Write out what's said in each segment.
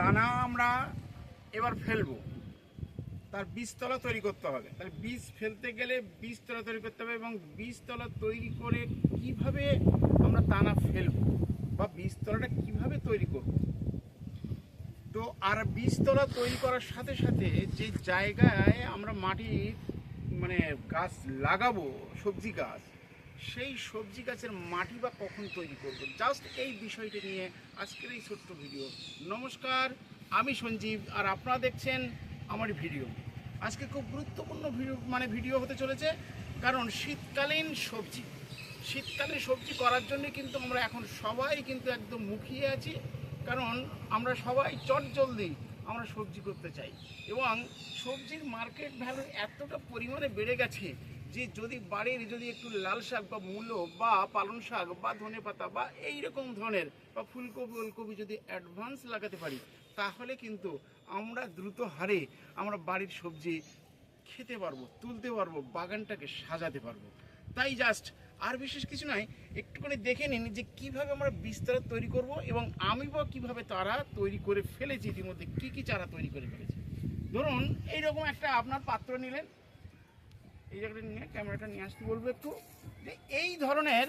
দানা আমরা এবার ফেলব। তার বীজতলা তৈরি করতে হবে। তাহলে বীজ ফেলতে গেলে বীজতলা তৈরি করতে হবে এবং বীজতলা তৈরি করে কীভাবে আমরা দানা ফেলব বা বীজতলাটা কীভাবে তৈরি করব? তো আর বীজতলা তৈরি করার সাথে সাথে যে জায়গায় আমরা মাটি মানে গাছ লাগাবো, সবজি গাছ সেই সবজি গাছের মাটি বা কখন তৈরি করব জাস্ট এই বিষয়টা নিয়ে আজকের এই ছোট্ট ভিডিও। নমস্কার, আমি সঞ্জীব আর আপনারা দেখছেন আমার ভিডিও। আজকে খুব গুরুত্বপূর্ণ ভিডিও মানে ভিডিও হতে চলেছে, কারণ শীতকালীন সবজি। শীতকালীন সবজি করার জন্য কিন্তু আমরা এখন সবাই কিন্তু একদম মুখিয়ে আছি, কারণ আমরা সবাই চট জলদি আমরা সবজি করতে চাই। এবং সবজির মার্কেট ভ্যালু এতটা পরিমাণে বেড়ে গেছে যে যদি বাড়ির যদি একটু লাল শাক বা মূলো বা পালং শাক বা ধনে পাতা বা এই রকম ধরনের বা ফুলকপি, ওলকপি যদি অ্যাডভান্স লাগাতে পারি, তাহলে কিন্তু আমরা দ্রুত হারে আমরা বাড়ির সবজি খেতে পারব, তুলতে পারব, বাগানটাকে সাজাতে পারব। তাই জাস্ট আর বিশেষ কিছু নয় একটুখানি দেখে নিন যে কীভাবে আমরা বিস্তার তৈরি করব এবং আমি বা কীভাবে তারা তৈরি করে ফেলেছি, ইতিমধ্যে কি কি চারা তৈরি করে ফেলেছি। ধরুন, এইরকম একটা আপনার পাত্র নিলেন এই জায়গাটা নিয়ে, ক্যামেরাটা নিয়ে আসতে বলব একটু। যে এই ধরনের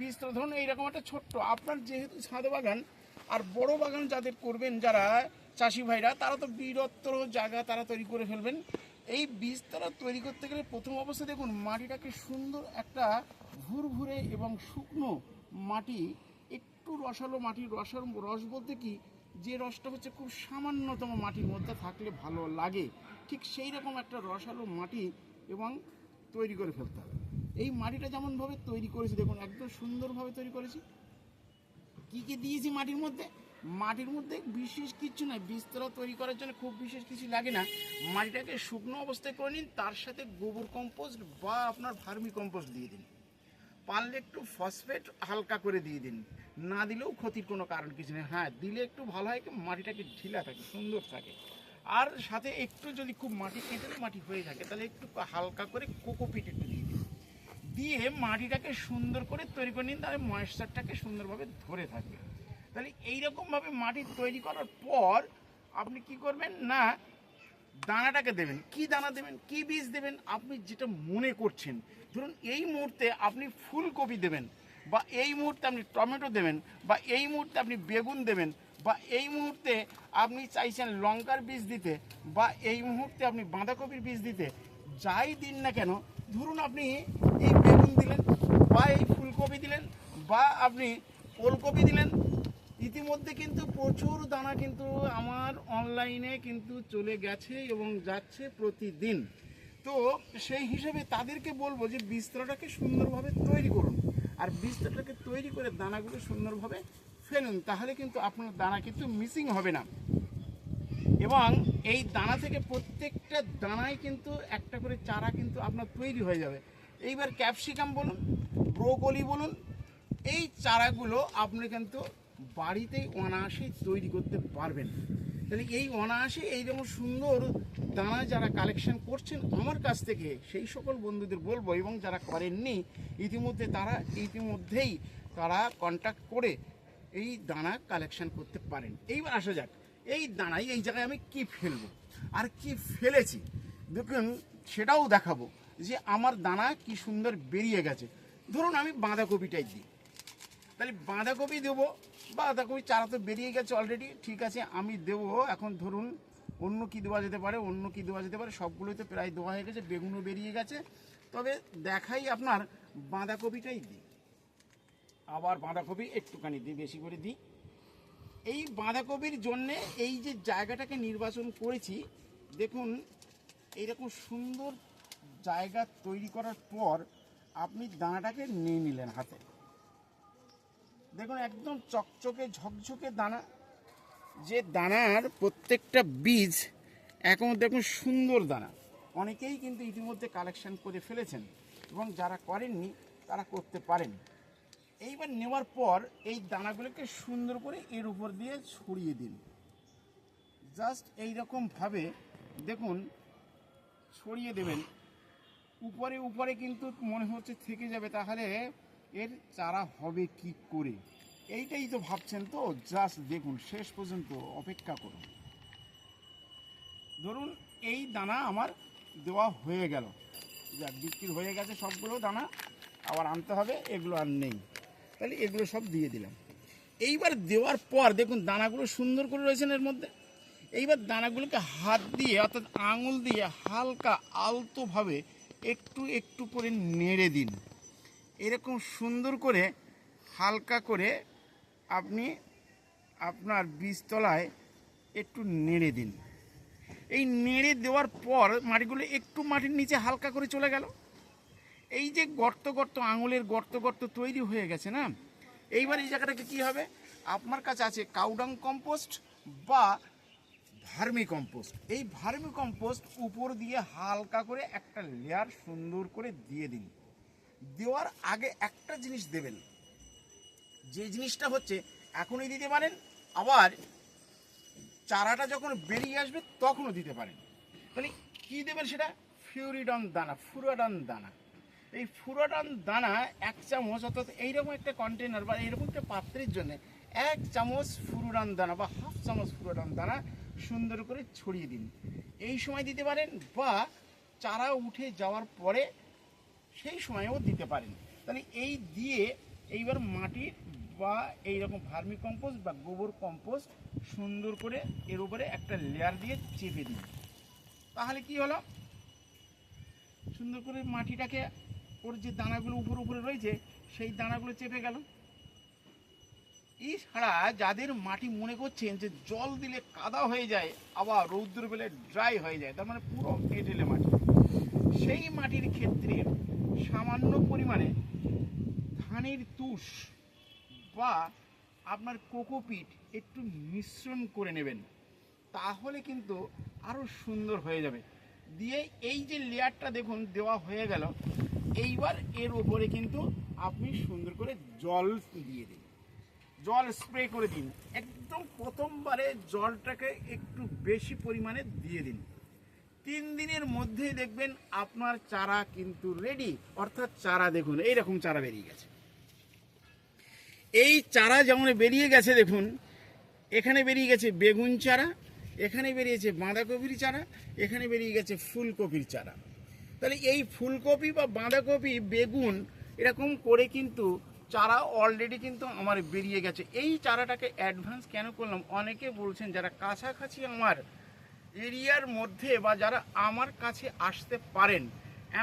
বিস্তর, ধরুন এইরকম একটা ছোট্ট, আপনার যেহেতু ছাদ বাগান আর বড় বাগান যাদের করবেন যারা চাষি ভাইরা, তারা তো বৃহত্তর জায়গা তারা তৈরি করে ফেলবেন। এই বীজতলা তৈরি করতে গেলে প্রথম অবস্থা দেখুন, মাটিটাকে সুন্দর একটা ভুরভুরে এবং শুকনো মাটি, একটু রসালো মাটির রসার রস বলতে কি, যে রসটা হচ্ছে খুব সামান্যতম মাটির মধ্যে থাকলে ভালো লাগে। ঠিক সেই রকম একটা রসালো মাটি এবং তৈরি করে ফেলতে হবে। এই মাটিটা যেমনভাবে তৈরি করেছি, দেখুন, একদম সুন্দরভাবে তৈরি করেছি। কি কি দিয়েছি মাটির মধ্যে? মাটির মধ্যে বিশেষ কিছু নয় বীজতলা তৈরি করার জন্য খুব বিশেষ কিছু লাগে না। মাটিটাকে শুকনো অবস্থায় করে নিন, তার সাথে গোবর কম্পোস্ট বা আপনার ভার্মি কম্পোস্ট দিয়ে দিন। পারলে একটু ফসফেট হালকা করে দিয়ে দিন। না দিলেও ক্ষতির কোনো কারণ কিছু নেই। হ্যাঁ দিলে একটু ভালো হয়, মাটিটাকে ঢিলা থাকে, সুন্দর থাকে। আর সাথে একটু যদি খুব মাটি কেটে মাটি হয়ে থাকে, তাহলে একটু হালকা করে কোকোপিট একটু দিয়ে দিন। দিয়ে মাটিটাকে সুন্দর করে তৈরি করে নিন, তাহলে ময়েশ্চারটাকে সুন্দরভাবে ধরে থাকবে। তাহলে এইরকমভাবে মাটি তৈরি করার পর আপনি কি করবেন? না, দানাটাকে দেবেন। কি দানা দেবেন? কি বীজ দেবেন? আপনি যেটা মনে করছেন। ধরুন এই মুহূর্তে আপনি ফুলকপি দেবেন, বা এই মুহূর্তে আপনি টমেটো দেবেন, বা এই মুহূর্তে আপনি বেগুন দেবেন বা এই মুহূর্তে আপনি চাইছেন লঙ্কার বীজ দিতে, বা এই মুহূর্তে আপনি বাঁধাকপির বীজ দিতে, যাই দিন না কেন, ধরুন আপনি এই বেগুন দিলেন, বা এই ফুলকপি দিলেন, বা আপনি ওলকপি দিলেন, ইতিমধ্যে কিন্তু প্রচুর দানা কিন্তু আমার অনলাইনে কিন্তু চলে গেছে এবং যাচ্ছে প্রতিদিন। তো সেই হিসেবে তাদেরকে বলব যে বীজতলাটাকে সুন্দরভাবে তৈরি করুন। আর বীজতলাটাকে তৈরি করে দানাগুলো সুন্দরভাবে ফেলুন তাহলে কিন্তু আপনার দানা কিন্তু মিসিং হবে না। এবং এই দানা থেকে প্রত্যেকটা দানায় কিন্তু একটা করে চারা কিন্তু আপনার তৈরি হয়ে যাবে। এইবার ক্যাপসিকাম বলুন, ব্রোকলি বলুন, এই চারাগুলো আপনি কিন্তু বাড়িতেই অনায়াসেই তৈরি করতে পারবেন। তাহলে এই অনায়াসে এইরকম সুন্দর দানা যারা কালেকশন করছেন আমার কাছ থেকে, সেই সকল বন্ধুদের বলব এবং যারা করেননি, ইতিমধ্যে তারা, ইতিমধ্যেই তারা কন্ট্যাক্ট করে এই দানা কালেকশন করতে পারেন। এইবার আসা যাক। এই দানাই এই জায়গায় আমি কি ফেলব? আর কি ফেলেছি? দেখুন, সেটাও দেখাবো যে আমার দানা কি সুন্দর বেরিয়ে গেছে। ধরুন আমি বাঁধাকপিটাই দিই। তাহলে বাঁধাকপি দেবো। বাঁধাকপি চারা তো বেরিয়ে গেছে অলরেডি ঠিক আছে, আমি দেবো। এখন ধরুন, অন্য কি দেওয়া যেতে পারে, অন্য কি দেওয়া যেতে পারে, সবগুলোই তো প্রায় দেওয়া হয়ে গেছে, বেগুনও বেরিয়ে গেছে। তবে দেখাই আপনার, বাঁধাকপিটাই দিই। আবার বাঁধাকপি একটুখানি দিই, বেশি করে দিই। এই বাঁধাকপির জন্যে এই যে জায়গাটাকে নির্বাচন করেছি, দেখুন, এইরকম সুন্দর জায়গা তৈরি করার পর আপনি দানাটাকে নিয়ে নিলেন হাতে। দেখুন, একদম চকচকে, ঝকঝকে দানা। যে দানার প্রত্যেকটা বীজ এখন দেখুন সুন্দর দানা। অনেকেই কিন্তু ইতিমধ্যে কালেকশন করে ফেলেছেন এবং যারা করেননি, তারা করতে পারেন। এইবার নেওয়ার পর এই দানাগুলোকে সুন্দর করে এর উপর দিয়ে ছড়িয়ে দিন। জাস্ট এই এইরকমভাবে দেখুন, ছড়িয়ে দেবেন। উপরে উপরে কিন্তু মনে হচ্ছে থেকে যাবে, তাহলে এর চারা হবে কি করে? এইটাই তো ভাবছেন তো? জাস্ট দেখুন, শেষ পর্যন্ত অপেক্ষা করুন। ধরুন এই দানা আমার দেওয়া হয়ে গেল। যা বিক্রি হয়ে গেছে সবগুলো দানা, আবার আনতে হবে, এগুলো আর নেই। তাহলে এগুলো সব দিয়ে দিলাম। এইবার দেওয়ার পর দেখুন দানাগুলো সুন্দর করে রয়েছেন এর মধ্যে? এইবার দানাগুলোকে হাত দিয়ে অর্থাৎ আঙুল দিয়ে হালকা আলতোভাবে একটু একটু করে নেড়ে দিন। এরকম সুন্দর করে হালকা করে আপনি আপনার বীজতলায় একটু নেড়ে দিন। এই নেড়ে দেওয়ার পর মাটিগুলো একটু মাটির নিচে হালকা করে চলে গেল। এই যে গর্ত গর্ত, আঙুলের গর্ত গর্ত তৈরি হয়ে গেছে না? এইবার এই জায়গাটাকে কি হবে? আপনার কাছে আছে কাউডাং কম্পোস্ট বা ভার্মি কম্পোস্ট। এই ভার্মি কম্পোস্ট উপর দিয়ে হালকা করে একটা লেয়ার সুন্দর করে দিয়ে দিন। দেওয়ার আগে একটা জিনিস দেবেন। যে জিনিসটা হচ্ছে, এখনই দিতে পারেন, আবার চারাটা যখন বেরিয়ে আসবে তখনও দিতে পারেন। তাহলে কী দেবেন সেটা? ফিউরিডন দানা ফুরাডন দানা। এই ফুরাডন দানা এক চামচ, অর্থাৎ এইরকম একটা কন্টেনার বা এইরকম একটা পাত্রের জন্য এক চামচ ফুরুডান দানা বা হাফ চামচ ফুরুডান দানা সুন্দর করে ছড়িয়ে দিন। এই সময় দিতে পারেন বা চারা উঠে যাওয়ার পরে সেই সময়েও দিতে পারেন। তাহলে এই দিয়ে এইবার মাটির বা এই রকম ভার্মি কম্পোস্ট বা গোবর কম্পোস্ট সুন্দর করে এর উপরে একটা লেয়ার দিয়ে চেপে দিন। তাহলে কি হলো? সুন্দর করে মাটিটাকে ওর যে দানাগুলো উপর উপরে রয়েছে, সেই দানাগুলো চেপে গেল। এছাড়া যাদের মাটি মনে করছেন যে জল দিলে কাদা হয়ে যায়, আবার রৌদ্র বেলে ড্রাই হয়ে যায়, তার মানে পুরো এঁটেলে মাটি। সেই মাটির ক্ষেত্রে সামান্য পরিমাণে ধানের তুষ বা আপনার কোকোপিট একটু মিশ্রণ করে নেবেন, তাহলে কিন্তু আরও সুন্দর হয়ে যাবে। দিয়ে এই যে লেয়ারটা দেখুন, দেওয়া হয়ে গেল। এইবার এর উপরে কিন্তু আপনি সুন্দর করে জল দিয়ে দিন। জল স্প্রে করে দিন। একদম প্রথমবারে জলটাকে একটু বেশি পরিমাণে দিয়ে দিন। তিন দিনের মধ্যেই দেখবেন আপনার চারা কিন্তু রেডি অর্থাৎ চারা দেখুন, এইরকম চারা বেরিয়ে গেছে। এই চারা যেমন বেরিয়ে গেছে দেখুন, এখানে বেরিয়ে গেছে বেগুন চারা, এখানে বেরিয়েছে বাঁধাকপির চারা, এখানে বেরিয়ে গেছে ফুলকপির চারা। তাহলে এই ফুলকপি বা বাঁধাকপি, বেগুন এরকম করে কিন্তু চারা অলরেডি কিন্তু আমার বেরিয়ে গেছে। এই চারাটাকে অ্যাডভান্স কেন করলাম? অনেকে বলছেন যারা কাছাকাছি আমার এরিয়ার মধ্যে বা যারা আমার কাছে আসতে পারেন,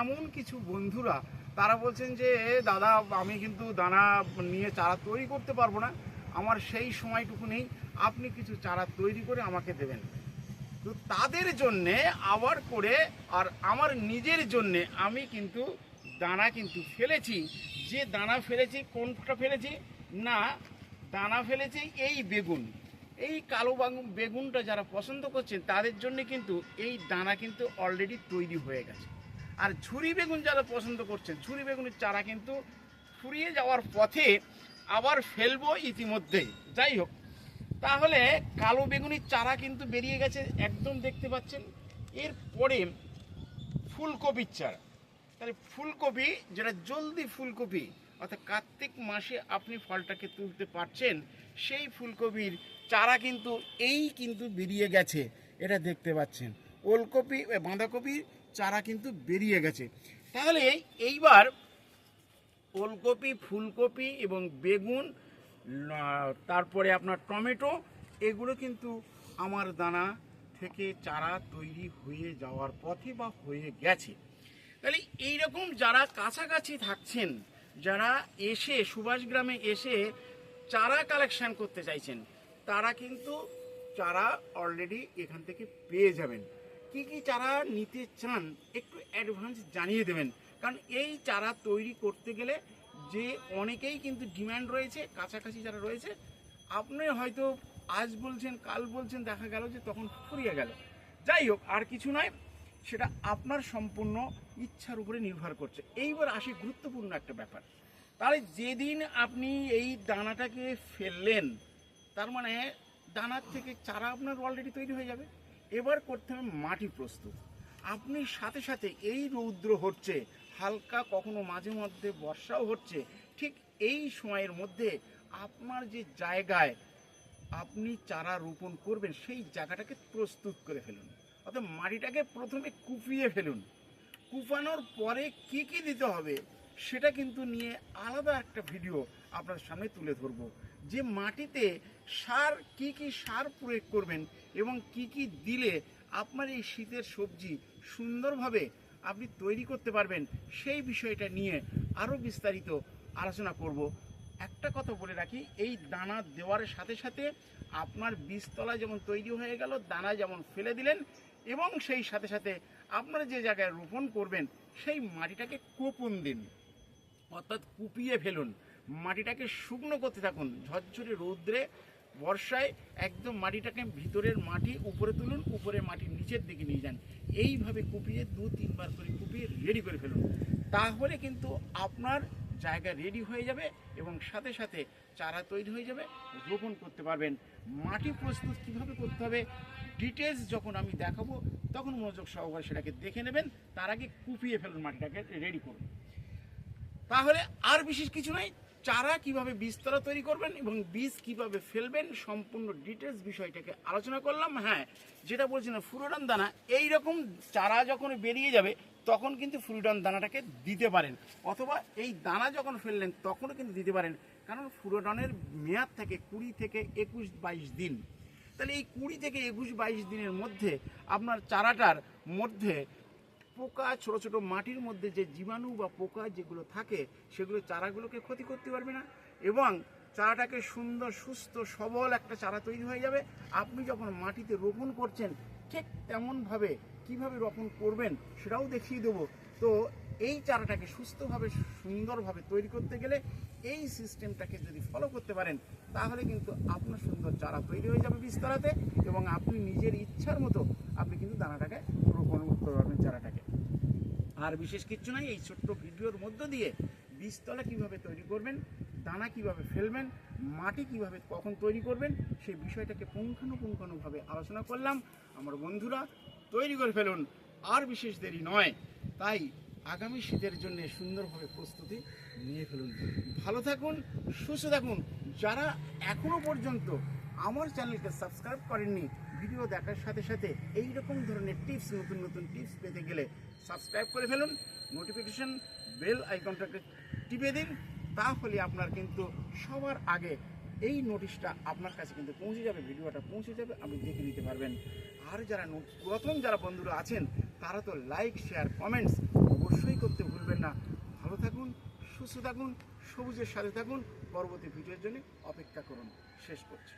এমন কিছু বন্ধুরা, তারা বলছেন যে দাদা, আমি কিন্তু দানা নিয়ে চারা তৈরি করতে পারব না। আমার সেই সময়টুকু নেই। আপনি কিছু চারা তৈরি করে আমাকে দেবেন। তো তাদের জন্যে আবার করে আর আমার নিজের জন্যে আমি কিন্তু দানা কিন্তু ফেলেছি। যে দানা ফেলেছি কোনটা ফেলেছি? না, দানা ফেলেছি এই বেগুন। এই কালো বাগু- বেগুনটা যারা পছন্দ করছেন, তাদের জন্য কিন্তু এই দানা কিন্তু অলরেডি তৈরি হয়ে গেছে। আর ঝুরি বেগুন যারা পছন্দ করছেন, ঝুরি বেগুনের চারা কিন্তু ফুরিয়ে যাওয়ার পথে আবার ফেলব ইতিমধ্যেই। যাই হোক তাহলে কালো বেগুনির চারা কিন্তু বেরিয়ে গেছে, একদম দেখতে পাচ্ছেন। এরপরে ফুলকপির চারা। তাহলে ফুলকপি, যেটা জলদি ফুলকপি, অর্থাৎ কার্তিক মাসে আপনি ফলটাকে তুলতে পারছেন, সেই ফুলকপির চারা কিন্তু এই কিন্তু বেরিয়ে গেছে, এটা দেখতে পাচ্ছেন। ওলকপি বাঁধাকপির চারা কিন্তু বেরিয়ে গেছে। তাহলে এইবার ওলকপি, ফুলকপি এবং বেগুন তারপরে আপনার টমেটো, এগুলো কিন্তু আমার দানা থেকে চারা তৈরি হয়ে যাওয়ার পথে বা হয়ে গেছে। তাহলে এইরকম যারা কাছাকাছি থাকছেন, যারা এসে সুভাষ গ্রামে এসে চারা কালেকশন করতে চাইছেন, তারা কিন্তু চারা অলরেডি এখান থেকে পেয়ে যাবেন। কি কি চারা নিতে চান একটু অ্যাডভান্স জানিয়ে দেবেন। কারণ এই চারা তৈরি করতে গেলে যে অনেকেই কিন্তু ডিমান্ড রয়েছে, কাছাকাছি যারা রয়েছে, আপনি হয়তো আজ বলছেন, কাল বলছেন, দেখা গেল যে তখন ফুরিয়ে গেল। যাই হোক, আর কিছু নয়, সেটা আপনার সম্পূর্ণ ইচ্ছার উপরে নির্ভর করছে। এইবার আসে গুরুত্বপূর্ণ একটা ব্যাপার। তাহলে যেদিন আপনি এই দানাটাকে ফেললেন, তার মানে দানার থেকে চারা আপনার অলরেডি তৈরি হয়ে যাবে। এবার করতে হবে মাটি প্রস্তুত। আপনি সাথে সাথে এই রৌদ্র হচ্ছে হালকা কখনো মাঝে মধ্যে বর্ষাও হচ্ছে, ঠিক এই সময়ের মধ্যে আপনার যে জায়গায় আপনি চারা রোপণ করবেন, সেই জায়গাটাকে প্রস্তুত করে ফেলুন। অর্থাৎ মাটিটাকে প্রথমে কুপিয়ে ফেলুন। কুপানোর পরে কি কি দিতে হবে, সেটা কিন্তু নিয়ে আলাদা একটা ভিডিও আপনার সামনে তুলে ধরবো। যে মাটিতে সার, কি কি সার প্রয়োগ করবেন এবং কি কি দিলে আপনার এই শীতের সবজি সুন্দরভাবে আপনি তৈরি করতে পারবেন, সেই বিষয়টা নিয়ে আরও বিস্তারিত আলোচনা করব। একটা কথা বলে রাখি, এই দানা দেওয়ার সাথে সাথে আপনার বীজতলা যেমন তৈরি হয়ে গেল, দানা যেমন ফেলে দিলেন এবং সেই সাথে সাথে আপনারা যে জায়গায় রোপণ করবেন, সেই মাটিটাকে কোপন দিন। অর্থাৎ কুপিয়ে ফেলুন। মাটিটাকে শুকনো করতে থাকুন। ঝরঝরে রৌদ্রে বর্ষায় একদম মাটিটাকে ভিতরের মাটি উপরে তুলুন, উপরে মাটি নিচের দিকে নিয়ে যান। এইভাবে কুপিয়ে দু, তিনবার করে কুপিয়ে রেডি করে ফেলুন। তাহলে কিন্তু আপনার জায়গা রেডি হয়ে যাবে এবং সাথে সাথে চারা তৈরি হয়ে যাবে, রোপণ করতে পারবেন। মাটি প্রস্তুত কীভাবে করতে হবে ডিটেলস যখন আমি দেখাবো, তখন মনোযোগ সহকারে সেটাকে দেখে নেবেন। তার আগে কুপিয়ে ফেলুন মাটিটাকে রেডি করুন। তাহলে আর বিশেষ কিছু নাই। চারা কীভাবে বীজতলা তৈরি করবেন এবং বীজ কীভাবে ফেলবেন সম্পূর্ণ ডিটেলস বিষয়টাকে আলোচনা করলাম। হ্যাঁ যেটা বলছিলাম ফুরোডান দানা এই রকম চারা যখন বেরিয়ে যাবে, তখন কিন্তু ফুরোডান দানাটাকে দিতে পারেন। অথবা এই দানা যখন ফেললেন, তখনও কিন্তু দিতে পারেন। কারণ ফুরোডনের মেয়াদ থাকে কুড়ি থেকে একুশ বাইশ দিন। তাহলে এই কুড়ি থেকে একুশ বাইশ দিনের মধ্যে আপনার চারাটার মধ্যে পোকা, ছোট ছোট মাটির মধ্যে যে জীবাণু বা পোকা যেগুলো থাকে, সেগুলো চারাগুলোকে ক্ষতি করতে পারবে না এবং চারাটাকে সুন্দর, সুস্থ, সবল একটা চারা তৈরি হয়ে যাবে। আপনি যখন মাটিতে রোপণ করছেন, ঠিক তেমনভাবে কীভাবে রোপণ করবেন সেটাও দেখিয়ে দেবো। তো এই চারাটাকে সুস্থভাবে, সুন্দরভাবে তৈরি করতে গেলে এই সিস্টেমটাকে যদি ফলো করতে পারেন, তাহলে কিন্তু আপনার সুন্দর চারা তৈরি হয়ে যাবে বিস্তারাতে এবং আপনি নিজের ইচ্ছার মতো আপনি কিন্তু দানাটাকে রোপণ করতে পারবেন চারাটাকে। আর বিশেষ কিছু নাই, এই ছোট্ট ভিডিওর মধ্য দিয়ে বীজতলা কীভাবে তৈরি করবেন, দানা কীভাবে ফেলবেন, মাটি কীভাবে কখন তৈরি করবেন, সেই বিষয়টাকে পুঙ্খানুপুঙ্খানুভাবে আলোচনা করলাম। আমার বন্ধুরা, তৈরি করে ফেলুন, আর বিশেষ দেরি নয়। তাই আগামী শীতের জন্য সুন্দরভাবে প্রস্তুতি নিয়ে ফেলুন। ভালো থাকুন, সুস্থ থাকুন। যারা এখনও পর্যন্ত আমার চ্যানেলকে সাবস্ক্রাইব করেননি, ভিডিও দেখার সাথে সাথে এই রকম ধরনের টিপস, নতুন নতুন টিপস পেতে গেলে সাবস্ক্রাইব করে ফেলুন নোটিফিকেশন বেল আইকনটাকে টিপে দিন, তাহলে আপনার কিন্তু সবার আগে এই নোটিশটা আপনার কাছে কিন্তু পৌঁছে যাবে, ভিডিওটা পৌঁছে যাবে, আপনি দেখে নিতে পারবেন। আর যারা প্রথম যারা বন্ধুরা আছেন, তারা তো লাইক শেয়ার কমেন্টস অবশ্যই করতে ভুলবেন না। ভালো থাকুন, সুস্থ থাকুন, সবুজের সাথে থাকুন, পরবর্তী ভিডিওর জন্য অপেক্ষা করুন। শেষ করছি।